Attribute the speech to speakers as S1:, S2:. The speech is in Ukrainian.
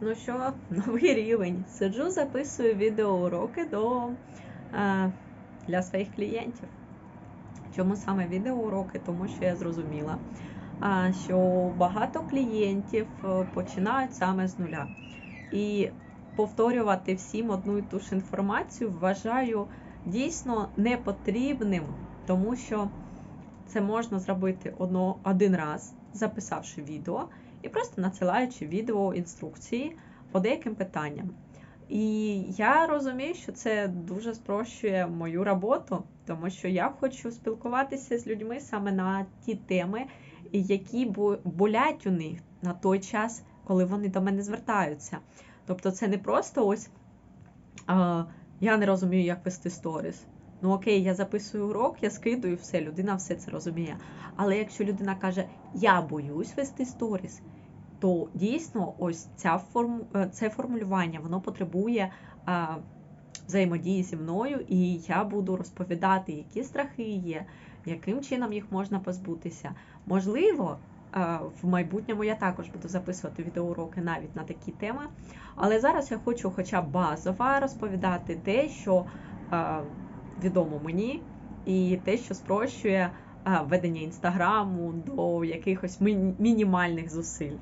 S1: Ну що, новий рівень. Сиджу, записую відеоуроки до, е, для своїх клієнтів. Чому саме відеоуроки? Тому що я зрозуміла, а, що багато клієнтів е, починають саме з нуля. І повторювати всім одну і ту ж інформацію вважаю дійсно непотрібним, тому що це можна зробити одно, один раз, записавши відео і просто надсилаючи відео інструкції по деяким питанням. І я розумію, що це дуже спрощує мою роботу, тому що я хочу спілкуватися з людьми саме на ті теми, які болять у них на той час, коли вони до мене звертаються. Тобто, це не просто ось я не розумію, як вести сторіс. Ну окей, я записую урок, я скидую все, людина все це розуміє. Але якщо людина каже, я боюсь вести сторіс, то дійсно ось ця форм... е, це формулювання воно потребує а, взаємодії зі мною, і я буду розповідати, які страхи є, яким чином їх можна позбутися. Можливо, е, в майбутньому я також буду записувати відеоуроки навіть на такі теми. Але зараз я хочу, хоча б базово розповідати те, що е, відомо мені, і те, що спрощує е, ведення інстаграму до якихось мінімальних зусиль.